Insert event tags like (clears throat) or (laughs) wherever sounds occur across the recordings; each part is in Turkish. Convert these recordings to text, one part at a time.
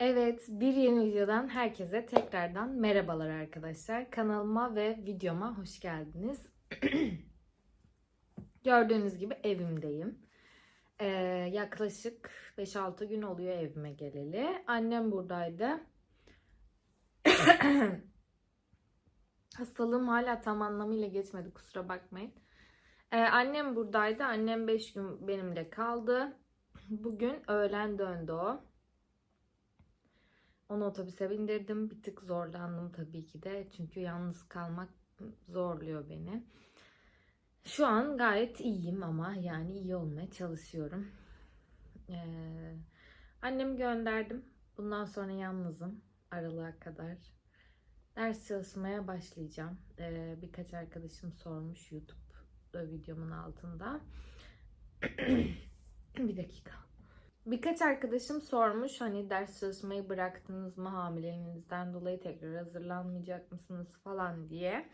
Evet, bir yeni videodan herkese tekrardan merhabalar arkadaşlar. Kanalıma ve videoma hoş geldiniz. (clears throat) Gördüğünüz gibi evimdeyim. Ee, yaklaşık 5-6 gün oluyor evime geleli. Annem buradaydı. (clears throat) Hastalığım hala tam anlamıyla geçmedi kusura bakmayın. Ee, annem buradaydı. Annem 5 gün benimle kaldı. Bugün öğlen döndü o. Onu otobüse bindirdim. Bir tık zorlandım tabii ki de. Çünkü yalnız kalmak zorluyor beni. Şu an gayet iyiyim ama yani iyi olmaya çalışıyorum. Ee, annemi gönderdim. Bundan sonra yalnızım aralığa kadar. Ders çalışmaya başlayacağım. Ee, birkaç arkadaşım sormuş YouTube videomun altında. (clears throat) bir dakika. Birkaç arkadaşım sormuş hani ders çalışmayı bıraktınız mı hamileliğinizden dolayı tekrar hazırlanmayacak mısınız falan diye.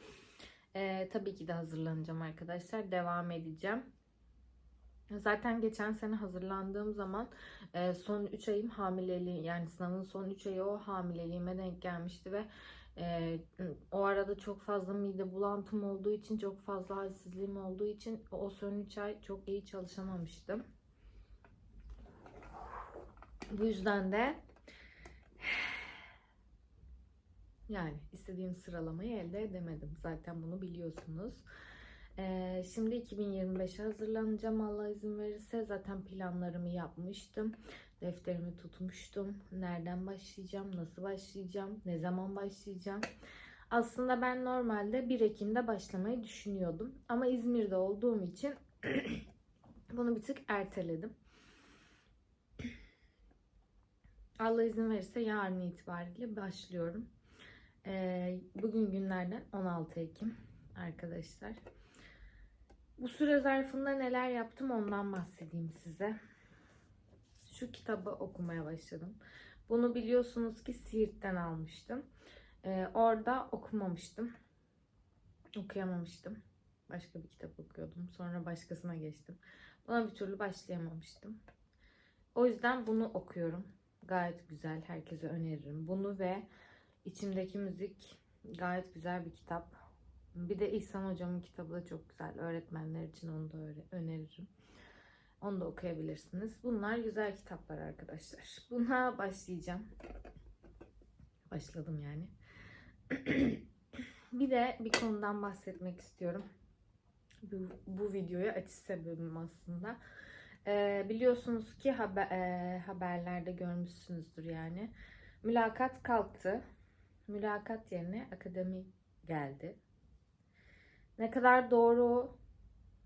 Ee, tabii ki de hazırlanacağım arkadaşlar. Devam edeceğim. Zaten geçen sene hazırlandığım zaman e, son 3 ayım hamileliği yani sınavın son 3 ayı o hamileliğime denk gelmişti ve e, o arada çok fazla mide bulantım olduğu için çok fazla halsizliğim olduğu için o son 3 ay çok iyi çalışamamıştım. Bu yüzden de yani istediğim sıralamayı elde edemedim. Zaten bunu biliyorsunuz. Ee, şimdi 2025'e hazırlanacağım Allah izin verirse. Zaten planlarımı yapmıştım. Defterimi tutmuştum. Nereden başlayacağım, nasıl başlayacağım, ne zaman başlayacağım. Aslında ben normalde 1 Ekim'de başlamayı düşünüyordum. Ama İzmir'de olduğum için (clears throat) bunu bir tık erteledim. Allah izin verirse yarın itibariyle başlıyorum. Ee, bugün günlerden 16 Ekim arkadaşlar. Bu süre zarfında neler yaptım ondan bahsedeyim size. Şu kitabı okumaya başladım. Bunu biliyorsunuz ki Siirt'ten almıştım. Ee, orada okumamıştım. Okuyamamıştım. Başka bir kitap okuyordum. Sonra başkasına geçtim. Buna bir türlü başlayamamıştım. O yüzden bunu okuyorum. Gayet güzel. Herkese öneririm. Bunu ve içimdeki müzik gayet güzel bir kitap. Bir de İhsan hocamın kitabı da çok güzel. Öğretmenler için onu da öneririm. Onu da okuyabilirsiniz. Bunlar güzel kitaplar arkadaşlar. Buna başlayacağım. Başladım yani. (clears throat) bir de bir konudan bahsetmek istiyorum. Bu, bu videoya açış sebebim aslında. Ee, biliyorsunuz ki haber, e, haberlerde görmüşsünüzdür yani. Mülakat kalktı. Mülakat yerine akademi geldi. Ne kadar doğru,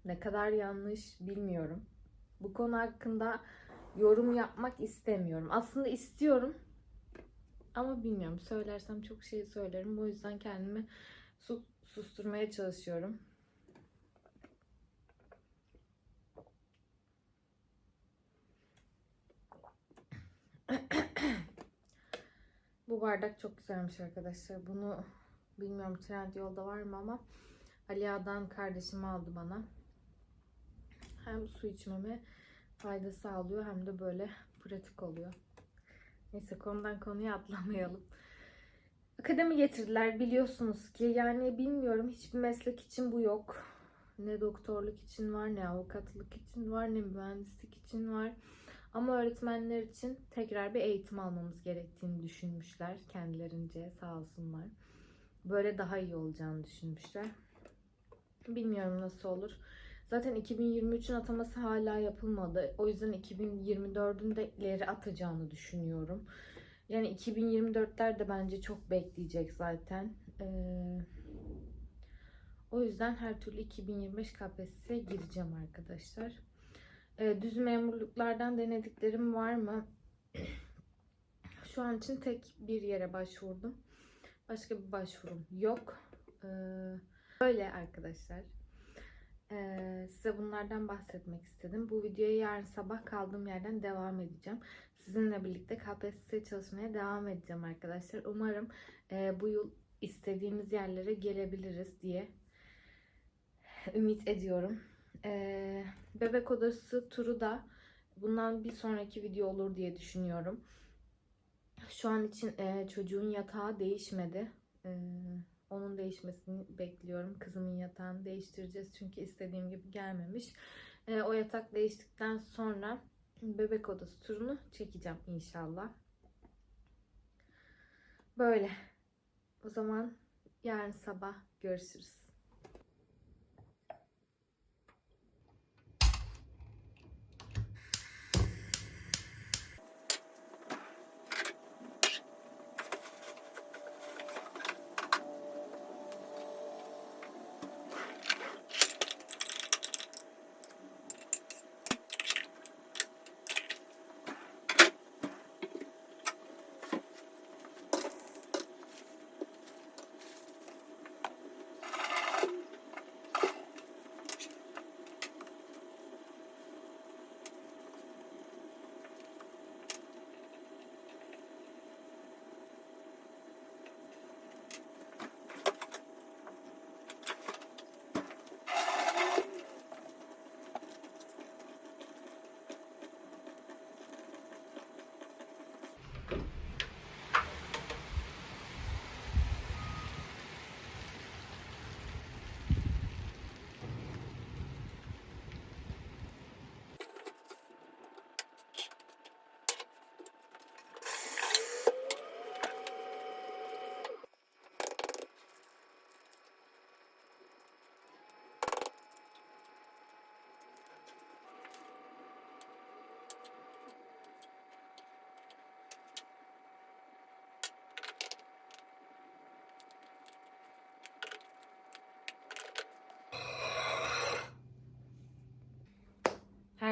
ne kadar yanlış bilmiyorum. Bu konu hakkında yorum yapmak istemiyorum. Aslında istiyorum ama bilmiyorum. Söylersem çok şey söylerim. O yüzden kendimi susturmaya çalışıyorum. Bu bardak çok güzelmiş arkadaşlar. Bunu bilmiyorum trend yolda var mı ama Alia'dan kardeşim aldı bana. Hem su içmeme fayda sağlıyor hem de böyle pratik oluyor. Neyse konudan konuya (laughs) atlamayalım. Akademi getirdiler biliyorsunuz ki yani bilmiyorum hiçbir meslek için bu yok. Ne doktorluk için var, ne avukatlık için var, ne mühendislik için var. Ama öğretmenler için tekrar bir eğitim almamız gerektiğini düşünmüşler kendilerince sağ olsunlar. Böyle daha iyi olacağını düşünmüşler. Bilmiyorum nasıl olur. Zaten 2023'ün ataması hala yapılmadı. O yüzden 2024'ün de ileri atacağını düşünüyorum. Yani 2024'ler de bence çok bekleyecek zaten. Ee, o yüzden her türlü 2025 KPSS'ye gireceğim arkadaşlar. Ee, düz memurluklardan denediklerim var mı? Şu an için tek bir yere başvurdum. Başka bir başvurum yok. Ee, böyle arkadaşlar. Ee, size bunlardan bahsetmek istedim. Bu videoya yarın sabah kaldığım yerden devam edeceğim. Sizinle birlikte KPSS çalışmaya devam edeceğim arkadaşlar. Umarım e, bu yıl istediğimiz yerlere gelebiliriz diye ümit ediyorum. Ee, bebek odası turu da bundan bir sonraki video olur diye düşünüyorum. Şu an için e, çocuğun yatağı değişmedi. E, onun değişmesini bekliyorum. Kızımın yatağını değiştireceğiz çünkü istediğim gibi gelmemiş. E, o yatak değiştikten sonra bebek odası turunu çekeceğim inşallah. Böyle. O zaman yarın sabah görüşürüz.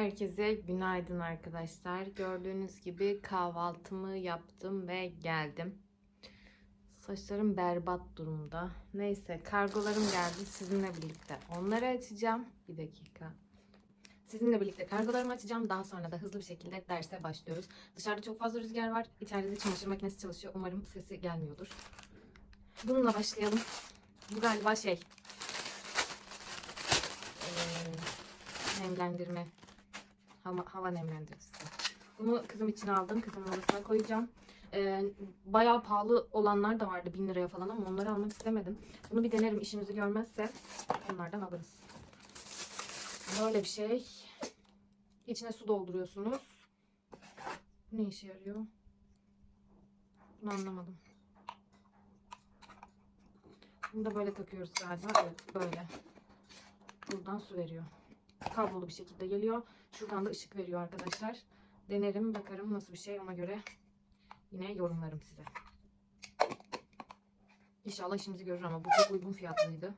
Herkese günaydın arkadaşlar. Gördüğünüz gibi kahvaltımı yaptım ve geldim. Saçlarım berbat durumda. Neyse kargolarım geldi sizinle birlikte. Onları açacağım. Bir dakika. Sizinle birlikte kargolarımı açacağım. Daha sonra da hızlı bir şekilde derse başlıyoruz. Dışarıda çok fazla rüzgar var. İçeride de çamaşır makinesi çalışıyor. Umarım sesi gelmiyordur. Bununla başlayalım. Bu galiba şey. Ee, nemlendirme hava, hava nemlendiricisi. Bunu kızım için aldım. Kızımın odasına koyacağım. Ee, bayağı pahalı olanlar da vardı 1000 liraya falan ama onları almak istemedim. Bunu bir denerim işimizi görmezse onlardan alırız. Böyle bir şey. İçine su dolduruyorsunuz. Ne işe yarıyor? Bunu anlamadım. Bunu da böyle takıyoruz galiba. Evet böyle. Buradan su veriyor. Kablolu bir şekilde geliyor. Şuradan da ışık veriyor arkadaşlar. Denerim bakarım nasıl bir şey ona göre yine yorumlarım size. İnşallah işimizi görür ama bu çok uygun fiyatlıydı.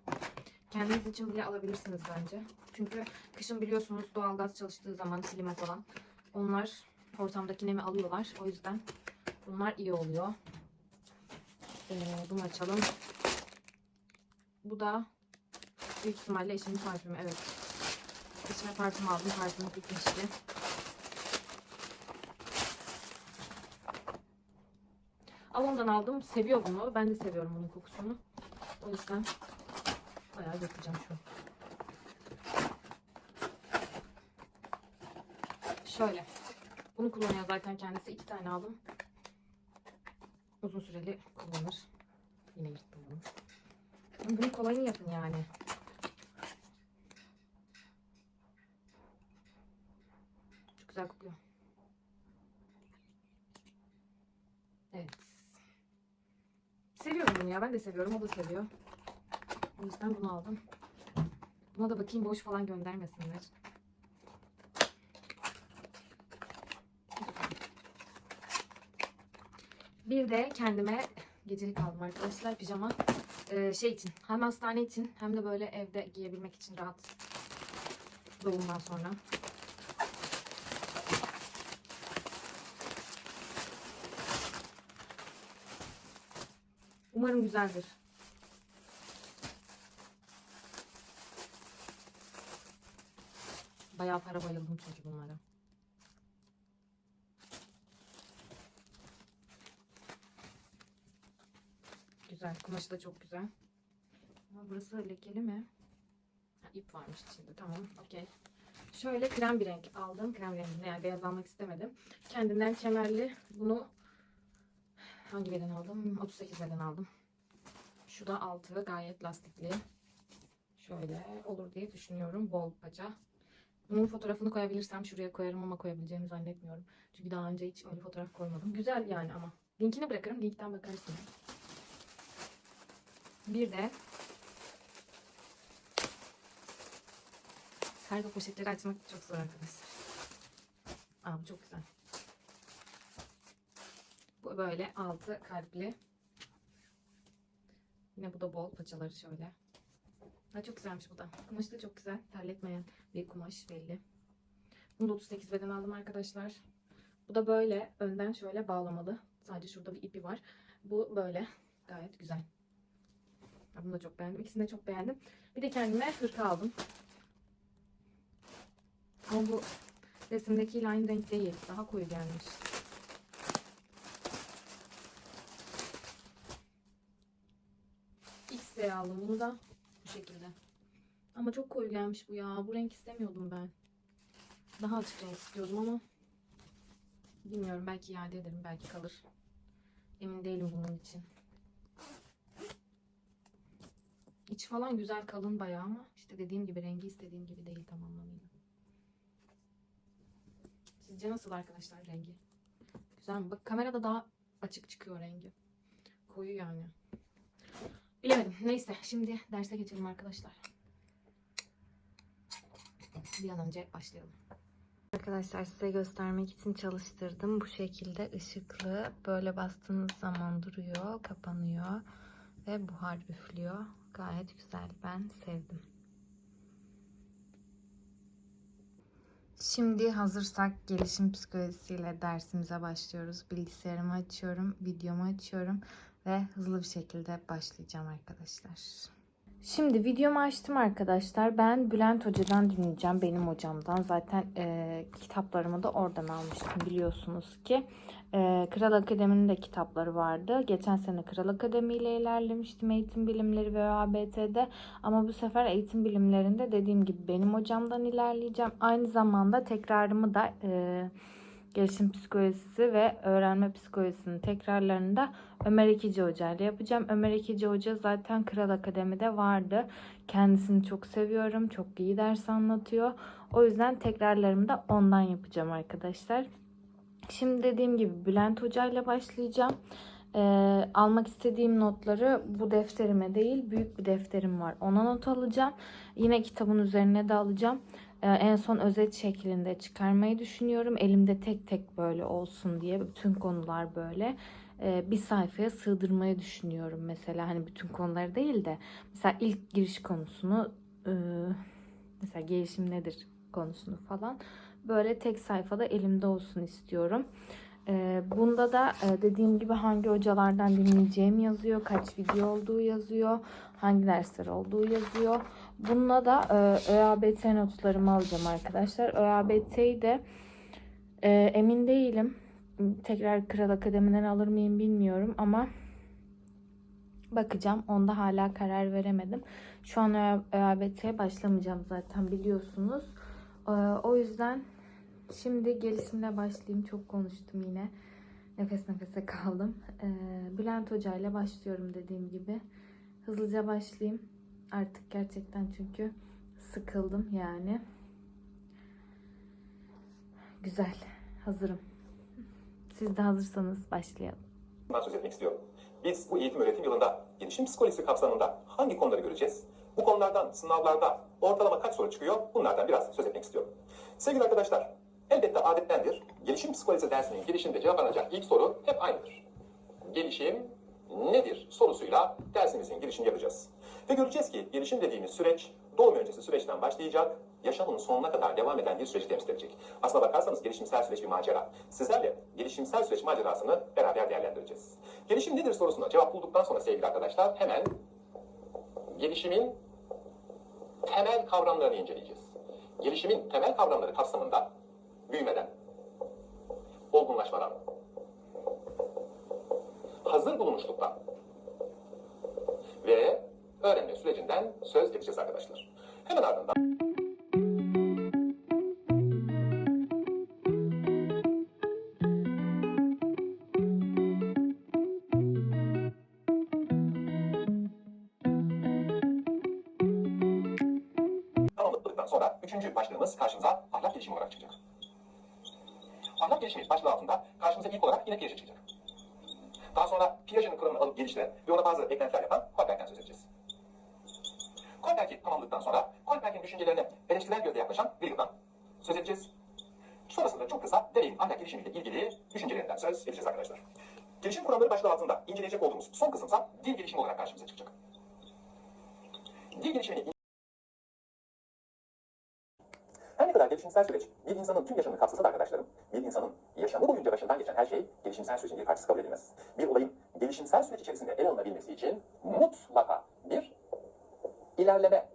Kendiniz için bile alabilirsiniz bence. Çünkü kışın biliyorsunuz doğalgaz çalıştığı zaman klima falan onlar ortamdaki nemi alıyorlar. O yüzden bunlar iyi oluyor. Ee, bunu açalım. Bu da büyük ihtimalle eşimin parfümü. Evet. İçime parfüm aldım. Parfümü bitmişti. Avon'dan aldım. Seviyor bunu. Ben de seviyorum bunun kokusunu. O yüzden bayağı yapacağım şu. Şöyle. Bunu kullanıyor zaten kendisi. iki tane aldım. Uzun süreli kullanır. Yine yırttım bunu. Bunu kolayını yapın yani. Güzel kokuyor. Evet. Seviyorum bunu ya. Ben de seviyorum. O da seviyor. O yüzden bunu aldım. Buna da bakayım boş falan göndermesinler. Bir de kendime gecelik aldım arkadaşlar pijama. Ee, şey için hem hastane için hem de böyle evde giyebilmek için rahat doğumdan sonra. Umarım güzeldir. Bayağı para bayıldım çünkü bunlara. Güzel. Kumaşı da çok güzel. Ama burası lekeli mi? Ha, ip varmış içinde. Tamam. Okey. Şöyle krem bir renk aldım. Krem renginde yani beyaz almak istemedim. Kendinden kemerli. Bunu hangi beden aldım? 38 beden aldım. Şu da altı gayet lastikli. Şöyle olur diye düşünüyorum. Bol paça. Bunun fotoğrafını koyabilirsem şuraya koyarım ama koyabileceğimi zannetmiyorum. Çünkü daha önce hiç öyle fotoğraf koymadım. Güzel yani ama. Linkini bırakırım. Linkten bakarsınız. Bir de kargo poşetleri açmak çok zor arkadaşlar. Aa çok güzel. Böyle altı kalpli. Yine bu da bol paçaları şöyle. Ha, çok güzelmiş bu da. Kumaşı da çok güzel. Terletmeyen bir kumaş belli. Bunu da 38 beden aldım arkadaşlar. Bu da böyle önden şöyle bağlamalı. Sadece şurada bir ipi var. Bu böyle gayet güzel. Bunu da çok beğendim. İkisini de çok beğendim. Bir de kendime hırka aldım. Ama bu resimdekiyle aynı renk değil. Daha koyu gelmiş. X'e aldım bunu da bu şekilde. Ama çok koyu gelmiş bu ya. Bu renk istemiyordum ben. Daha açık renk istiyordum ama bilmiyorum. Belki iade ederim. Belki kalır. Emin değilim bunun için. İç falan güzel kalın bayağı ama işte dediğim gibi rengi istediğim gibi değil tam anlamıyla. Sizce nasıl arkadaşlar rengi? Güzel mi? Bak kamerada daha açık çıkıyor rengi. Koyu yani. Bilemedim. Neyse şimdi derse geçelim arkadaşlar. Bir an önce başlayalım. Arkadaşlar size göstermek için çalıştırdım. Bu şekilde ışıklı. Böyle bastığınız zaman duruyor, kapanıyor ve buhar üflüyor. Gayet güzel. Ben sevdim. Şimdi hazırsak gelişim psikolojisiyle dersimize başlıyoruz. Bilgisayarımı açıyorum, videomu açıyorum ve hızlı bir şekilde başlayacağım arkadaşlar. Şimdi videomu açtım arkadaşlar. Ben Bülent Hoca'dan dinleyeceğim. Benim hocamdan. Zaten e, kitaplarımı da oradan almıştım biliyorsunuz ki. E, Kral Akademi'nin de kitapları vardı. Geçen sene Kral Akademi ile ilerlemiştim eğitim bilimleri ve ÖABT'de. Ama bu sefer eğitim bilimlerinde dediğim gibi benim hocamdan ilerleyeceğim. Aynı zamanda tekrarımı da... E, gelişim psikolojisi ve öğrenme psikolojisinin tekrarlarını da Ömer İkici Hoca ile yapacağım. Ömer İkici Hoca zaten Kral Akademi'de vardı. Kendisini çok seviyorum. Çok iyi ders anlatıyor. O yüzden tekrarlarımı da ondan yapacağım arkadaşlar. Şimdi dediğim gibi Bülent Hoca ile başlayacağım. Ee, almak istediğim notları bu defterime değil büyük bir defterim var. Ona not alacağım. Yine kitabın üzerine de alacağım. Ee, en son özet şeklinde çıkarmayı düşünüyorum. Elimde tek tek böyle olsun diye bütün konular böyle ee, bir sayfaya sığdırmayı düşünüyorum. Mesela hani bütün konuları değil de mesela ilk giriş konusunu e, mesela gelişim nedir konusunu falan böyle tek sayfada elimde olsun istiyorum. Bunda da dediğim gibi hangi hocalardan dinleyeceğim yazıyor, kaç video olduğu yazıyor, hangi dersler olduğu yazıyor. Bununla da ÖABT notlarımı alacağım arkadaşlar. ÖABT'yi de emin değilim. Tekrar Kral Akademi'den alır mıyım bilmiyorum ama bakacağım. Onda hala karar veremedim. Şu an ÖABT'ye başlamayacağım zaten biliyorsunuz. O yüzden şimdi gelişimle başlayayım. Çok konuştum yine. Nefes nefese kaldım. E, Bülent Hoca ile başlıyorum dediğim gibi. Hızlıca başlayayım. Artık gerçekten çünkü sıkıldım yani. Güzel. Hazırım. Siz de hazırsanız başlayalım. Ben söz etmek istiyorum. Biz bu eğitim öğretim yılında gelişim psikolojisi kapsamında hangi konuları göreceğiz? Bu konulardan sınavlarda ortalama kaç soru çıkıyor? Bunlardan biraz söz etmek istiyorum. Sevgili arkadaşlar, elbette adettendir. Gelişim psikolojisi dersinin girişinde cevaplanacak ilk soru hep aynıdır. Gelişim nedir sorusuyla dersimizin girişini yapacağız. Ve göreceğiz ki gelişim dediğimiz süreç doğum öncesi süreçten başlayacak, yaşamının sonuna kadar devam eden bir süreci temsil edecek. Aslına bakarsanız gelişimsel süreç bir macera. Sizlerle gelişimsel süreç macerasını beraber değerlendireceğiz. Gelişim nedir sorusuna cevap bulduktan sonra sevgili arkadaşlar hemen gelişimin temel kavramlarını inceleyeceğiz. Gelişimin temel kavramları kapsamında büyümeden, olgunlaşmadan, hazır bulunmuşluktan. Ve öğrenme sürecinden söz edeceğiz arkadaşlar. Hemen ardından yine Piaget çıkacak. Daha sonra Piaget'in kuramını alıp geliştiren ve ona bazı eklentiler yapan Kohlberg'den söz edeceğiz. Kohlberg'i tamamladıktan sonra Kohlberg'in düşüncelerine eleştirel gözle yaklaşan Wilhelm'dan söz edeceğiz. Sonrasında çok kısa deneyin ahlak gelişimiyle ilgili düşüncelerinden söz edeceğiz arkadaşlar. Gelişim kuramları başlığı altında inceleyecek olduğumuz son kısımsa dil gelişimi olarak karşımıza çıkacak. Dil gelişimini kadar gelişimsel süreç bir insanın tüm yaşamını kapsasa da arkadaşlarım, bir insanın yaşamı boyunca başından geçen her şey gelişimsel sürecin bir parçası kabul edilmez. Bir olayın gelişimsel süreç içerisinde ele alınabilmesi için mutlaka bir ilerleme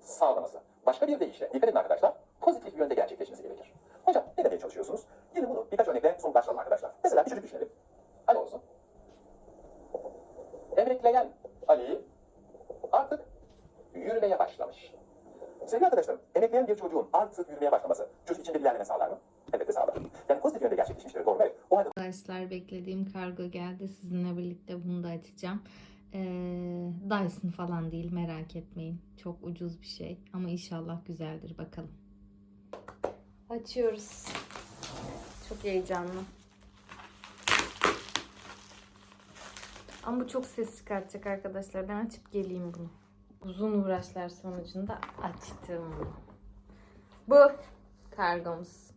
sağlaması. Başka bir deyişle, dikkat edin arkadaşlar, pozitif yönde gerçekleşmesi gerekir. Hocam ne demeye çalışıyorsunuz? Yine bunu birkaç örnekle somutlaştıralım arkadaşlar. Mesela bir çocuk düşünelim. Ali olsun. Emekleyen Ali artık yürümeye başlamış. Sevgili emekleyen bir çocuğun artık yürümeye başlaması çocuk için bir ilerleme sağlar mı? Elbette sağlar. Yani pozitif yönde gerçekleşmiştir, doğru mu? Evet. O halde Arkadaşlar beklediğim kargo geldi. Sizinle birlikte bunu da açacağım. Ee, Dyson falan değil merak etmeyin. Çok ucuz bir şey ama inşallah güzeldir bakalım. Açıyoruz. Çok heyecanlı. Ama bu çok ses çıkartacak arkadaşlar. Ben açıp geleyim bunu. Uzun uğraşlar sonucunda açtım. Bu kargomuz.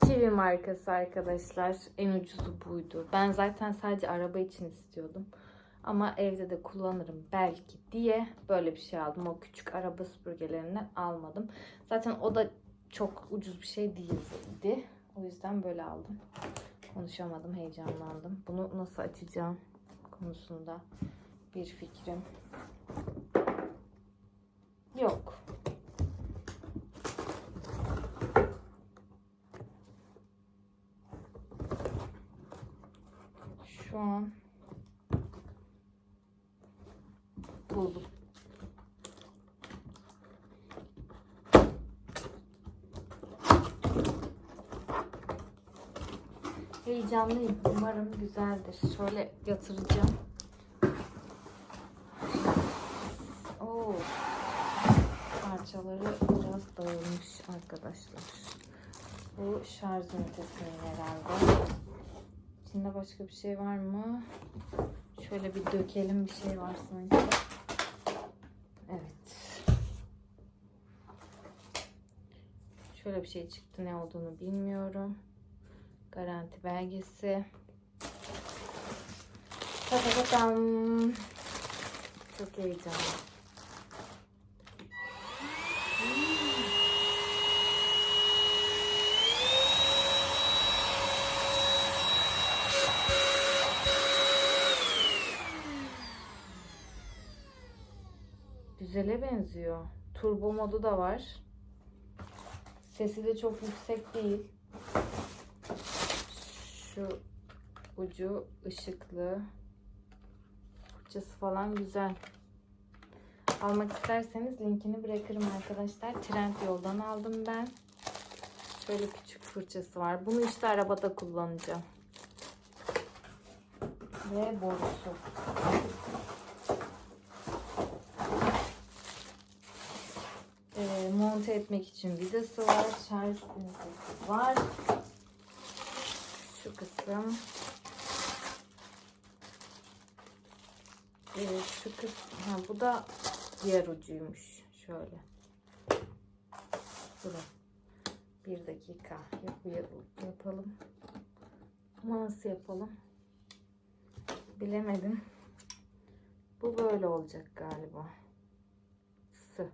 TV markası arkadaşlar. En ucuzu buydu. Ben zaten sadece araba için istiyordum. Ama evde de kullanırım belki diye böyle bir şey aldım. O küçük araba süpürgelerinden almadım. Zaten o da çok ucuz bir şey değildi. O yüzden böyle aldım. Konuşamadım, heyecanlandım. Bunu nasıl açacağım konusunda bir fikrim yok. Şu an buldum. Heyecanlıyım. Umarım güzeldir. Şöyle yatıracağım. Oo. Parçaları biraz dağılmış arkadaşlar. Bu şarj ünitesinin herhalde. İçinde başka bir şey var mı? Şöyle bir dökelim bir şey var sanki. Evet. Şöyle bir şey çıktı ne olduğunu bilmiyorum. Garanti belgesi. Tatatam. Çok heyecanlı. Güzele benziyor. Turbo modu da var. Sesi de çok yüksek değil. Şu ucu ışıklı. Fırçası falan güzel. Almak isterseniz linkini bırakırım arkadaşlar. Trend yoldan aldım ben. Şöyle küçük fırçası var. Bunu işte arabada kullanacağım. Ve borusu. Ee, monte etmek için vidası var. Şarj ünitesi var. Şu kısım. Ee, şu kısım. Ha, bu da diğer ucuymuş. Şöyle. Durun. Bir dakika. Yap, yapalım. Nasıl yapalım? Bilemedim. Bu böyle olacak galiba. Sı.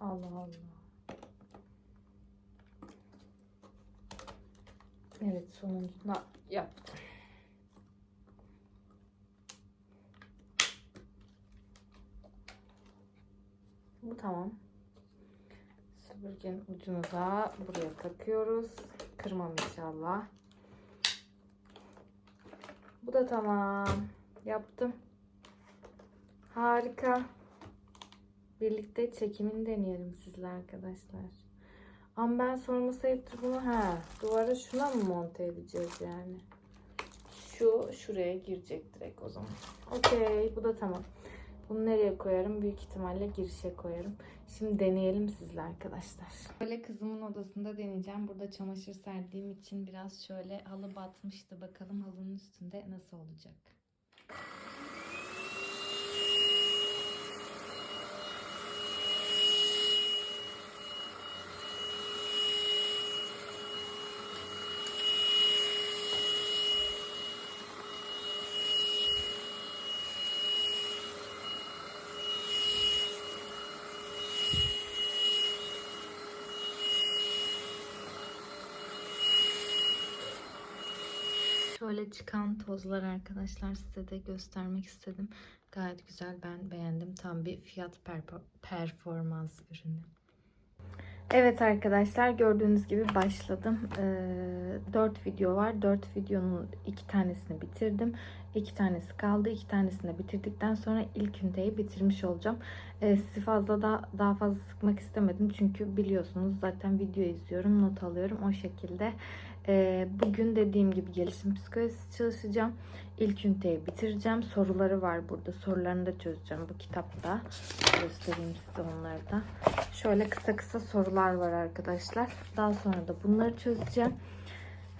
Allah Allah. Evet sonunda yaptım. Bu tamam. Süpürgenin ucunu da buraya takıyoruz. Kırmam inşallah. Bu da tamam. Yaptım. Harika. Birlikte çekimini deneyelim sizle arkadaşlar. Ama ben sorması ayıptır bunu ha duvara şuna mı monte edeceğiz yani? şu şuraya girecek direkt o zaman. Okey bu da tamam. Bunu nereye koyarım? Büyük ihtimalle girişe koyarım. Şimdi deneyelim sizle arkadaşlar. Böyle kızımın odasında deneyeceğim. Burada çamaşır serdiğim için biraz şöyle halı batmıştı. Bakalım halının üstünde nasıl olacak. Şöyle çıkan tozlar arkadaşlar size de göstermek istedim. Gayet güzel ben beğendim. Tam bir fiyat performans ürünü. Evet arkadaşlar gördüğünüz gibi başladım. Ee, 4 video var. 4 videonun 2 tanesini bitirdim. 2 tanesi kaldı. 2 tanesini de bitirdikten sonra ilk üniteyi bitirmiş olacağım. Ee, sizi fazla da daha fazla sıkmak istemedim. Çünkü biliyorsunuz zaten video izliyorum, not alıyorum o şekilde. Ee, bugün dediğim gibi gelişim psikolojisi çalışacağım. İlk üniteyi bitireceğim. Soruları var burada. Sorularını da çözeceğim bu kitapta. Göstereyim size onları da. Şöyle kısa kısa sorular var arkadaşlar. Daha sonra da bunları çözeceğim.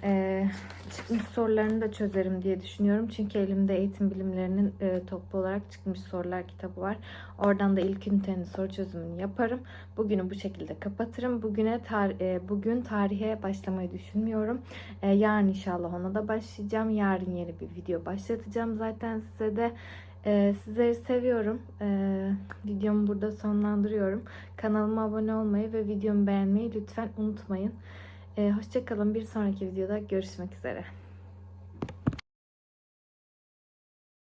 Ee, çıkmış sorularını da çözerim diye düşünüyorum. Çünkü elimde eğitim bilimlerinin e, toplu olarak çıkmış sorular kitabı var. Oradan da ilk ünitenin soru çözümünü yaparım. Bugünü bu şekilde kapatırım. Bugüne tar- e, bugün tarihe başlamayı düşünmüyorum. E, yarın inşallah ona da başlayacağım. Yarın yeni bir video başlatacağım zaten size de. E, sizleri seviyorum. E, videomu burada sonlandırıyorum. Kanalıma abone olmayı ve videomu beğenmeyi lütfen unutmayın. E, Hoşçakalın. Bir sonraki videoda görüşmek üzere.